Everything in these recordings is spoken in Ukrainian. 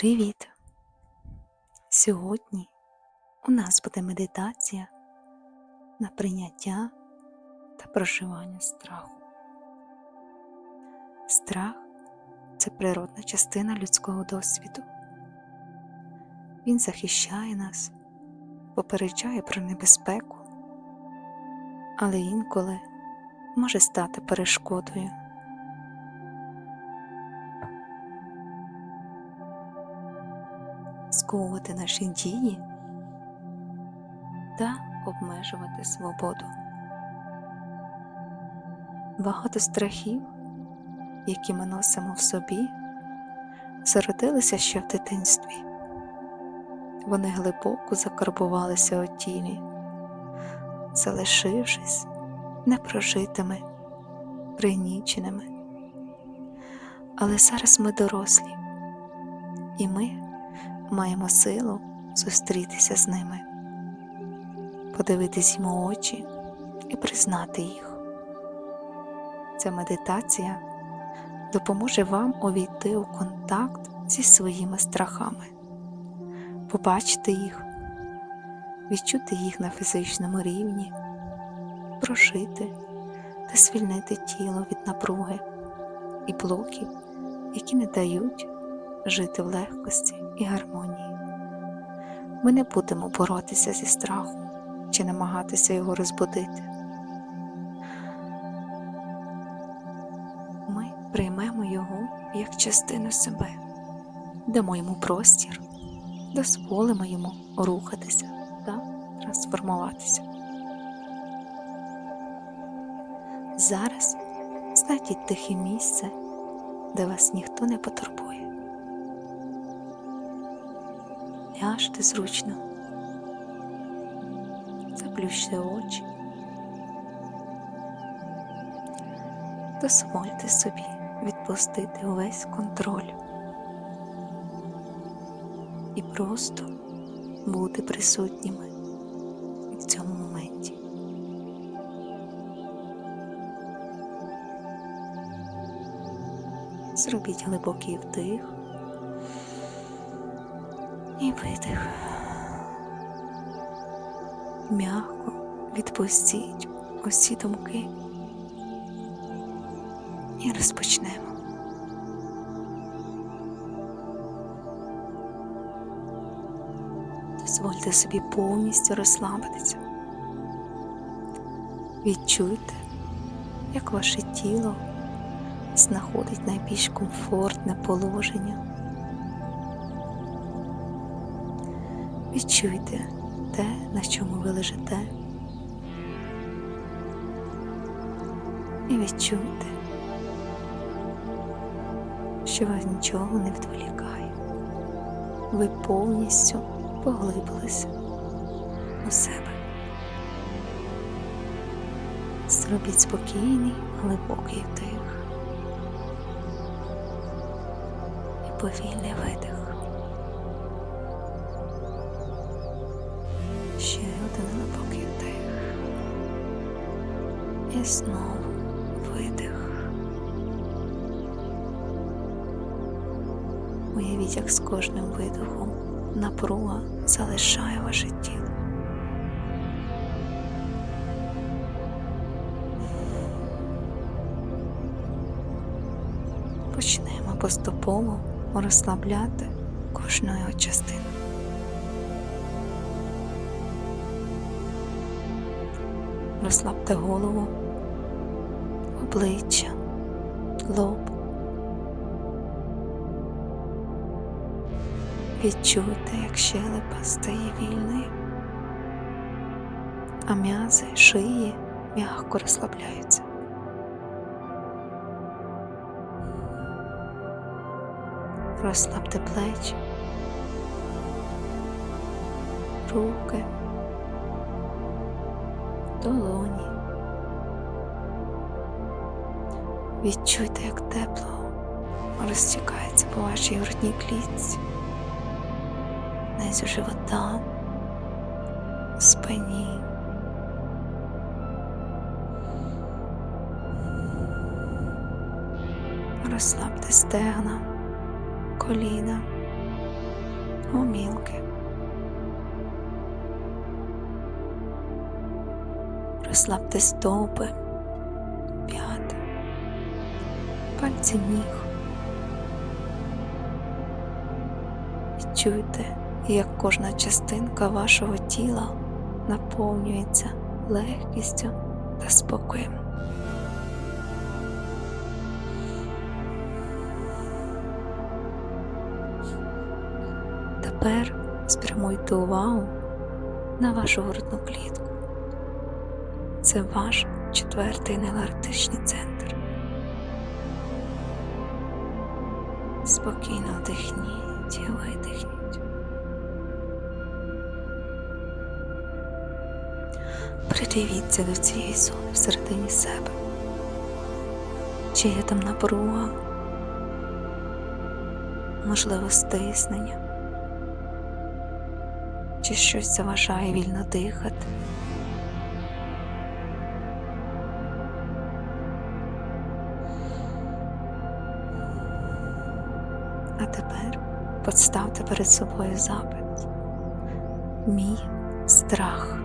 Привіт! Сьогодні у нас буде медитація на прийняття та проживання страху. Страх це природна частина людського досвіду. Він захищає нас, попереджає про небезпеку, але інколи може стати перешкодою. Сковувати наші дії та обмежувати свободу. Багато страхів, які ми носимо в собі, зародилися ще в дитинстві. Вони глибоко закарбувалися у тілі, залишившись непрожитими, пригніченими. Але зараз ми дорослі, і ми маємо силу зустрітися з ними, подивитись їм у очі і признати їх. Ця медитація допоможе вам увійти у контакт зі своїми страхами, побачити їх, відчути їх на фізичному рівні, прожити та звільнити тіло від напруги і блоків, які не дають жити в легкості і гармонії. Ми не будемо боротися зі страхом чи намагатися його розбудити. Ми приймемо його як частину себе, дамо йому простір, дозволимо йому рухатися та трансформуватися. Зараз знайдіть тихе місце, де вас ніхто не потурбує. Ляжте зручно, заплющте очі, дозвольте собі відпустити увесь контроль. І просто бути присутніми в цьому моменті. Зробіть глибокий вдих і видих. М'яко відпустіть усі думки і розпочнемо. Дозвольте собі повністю розслабитися. Відчуйте, як ваше тіло знаходить найбільш комфортне положення. Відчуйте те, на чому ви лежите. І відчуйте, що вас нічого не відволікає. Ви повністю поглибилися у себе. Зробіть спокійний, глибокий вдих і повільний видих. Один глибокий вдих. І знову видих. Уявіть, як з кожним видихом напруга залишає ваше тіло. Почнемо поступово розслабляти кожну його Розслабте голову, обличчя, лоб. Відчуйте, як щелепа стає вільною, а м'язи шиї м'яко розслабляються. Розслабте плечі, руки долоні. Відчуйте, як тепло розтікається по вашій грудній клітці, низу живота, спині. Розслабте стегна, коліна, гомілки. Розслабте стопи, п'яти, пальці ніг. Відчуйте, як кожна частинка вашого тіла наповнюється легкістю та спокоєм. Тепер спрямуйте увагу на вашу грудну клітку. Це ваш четвертий невротичний центр. Спокійно вдихніть і видихніть. Придивіться до цієї зони всередині себе. Чи є там напруга, можливо, стиснення, чи щось заважає вільно дихати. А тепер поставте перед собою запит. Мій страх.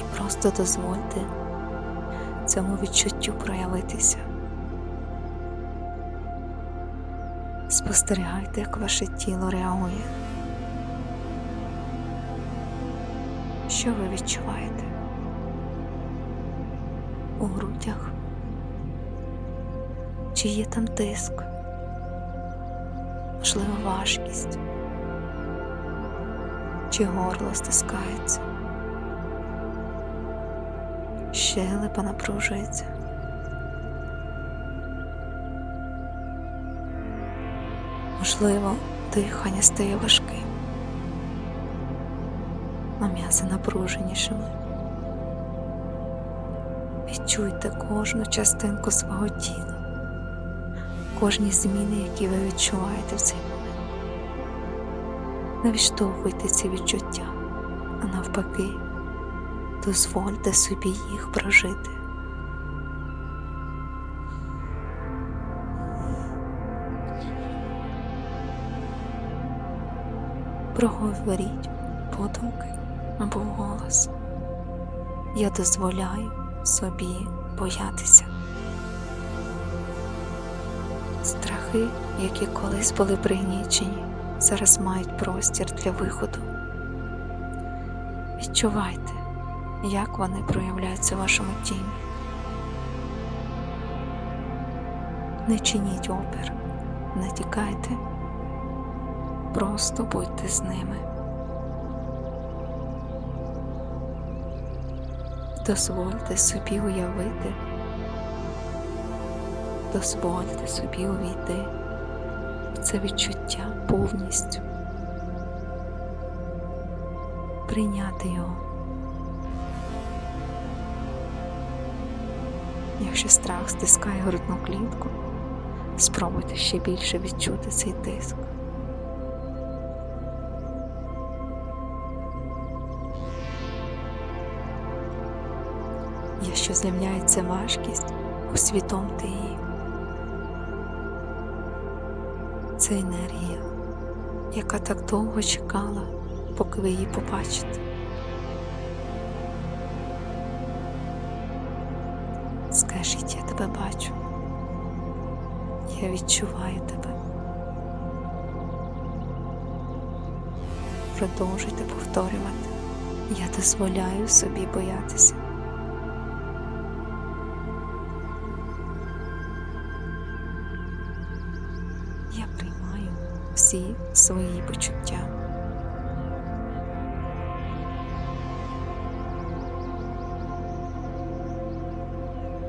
І просто дозвольте цьому відчуттю проявитися. Спостерігайте, як ваше тіло реагує. Що ви відчуваєте? У грудях? Чи є там тиск? Можливо, важкість? Чи горло стискається? Щелепа напружується. Можливо, дихання стає важким, а м'язи напруженішими. Відчуйте кожну частинку свого тіла, кожні зміни, які ви відчуваєте в цей момент. Не відштовхуйте ці відчуття, а навпаки, дозвольте собі їх прожити. Проговоріть подумки або вголос. Я дозволяю собі боятися. Страхи, які колись були пригнічені, зараз мають простір для виходу. Відчувайте, як вони проявляються в вашому тілі. Не чиніть опір, не тікайте, просто будьте з ними. Дозвольте собі уявити, дозвольте собі увійти в це відчуття повністю, прийняти його. Якщо страх стискає грудну клітку, спробуйте ще більше відчути цей тиск. Якщо з'являється важкість, усвідомте її. Це енергія, яка так довго чекала, поки ви її побачите. Скажіть, я тебе бачу. Я відчуваю тебе. Продовжуйте повторювати. Я дозволяю собі боятися. Я приймаю всі свої почуття.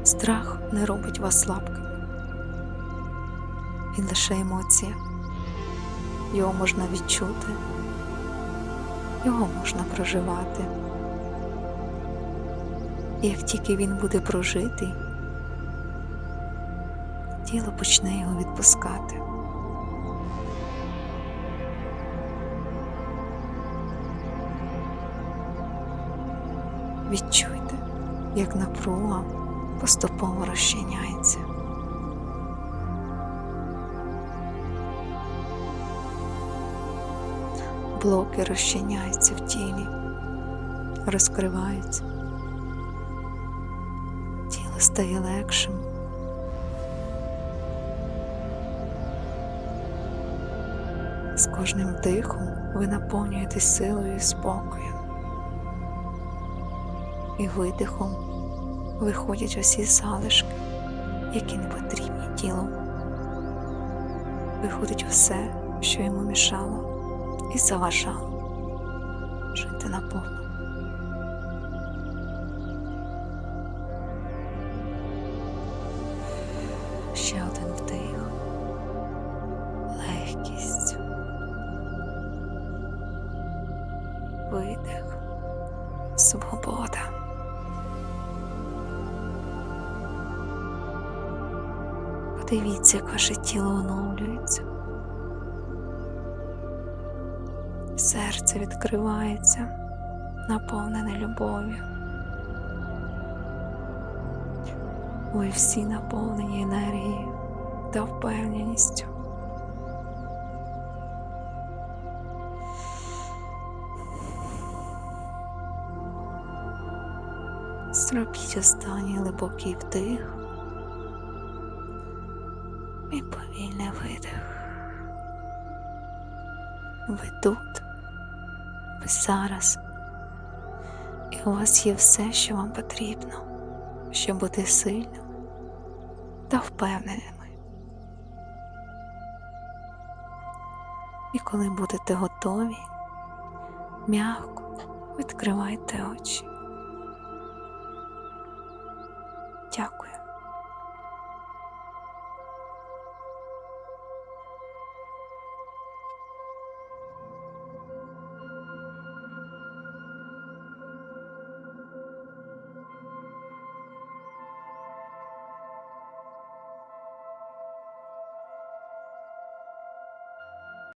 Страх не робить вас слабким. Він лише емоція. Його можна відчути, його можна проживати. І як тільки він буде прожитий, тіло почне його відпускати. Відчуйте, як напруга поступово розчиняється. блоки розчиняються в тілі, розкриваються. Тіло стає легшим. З кожним дихом ви наповнюєтесь силою і спокоєм. І видихом виходять усі залишки, які не потрібні тілу. Виходить усе, що йому мішало і заважало жити наповну. Ще один вдих, легкість, видих, Подивіться, як ваше тіло оновлюється. Серце відкривається, наповнене любов'ю. Ви всі наповнені енергією та впевненістю. Зробіть останній глибокий вдих Ви тут, ви зараз, і у вас є все, що вам потрібно, щоб бути сильним та впевненими. І коли будете готові, м'яко відкривайте очі. Дякую.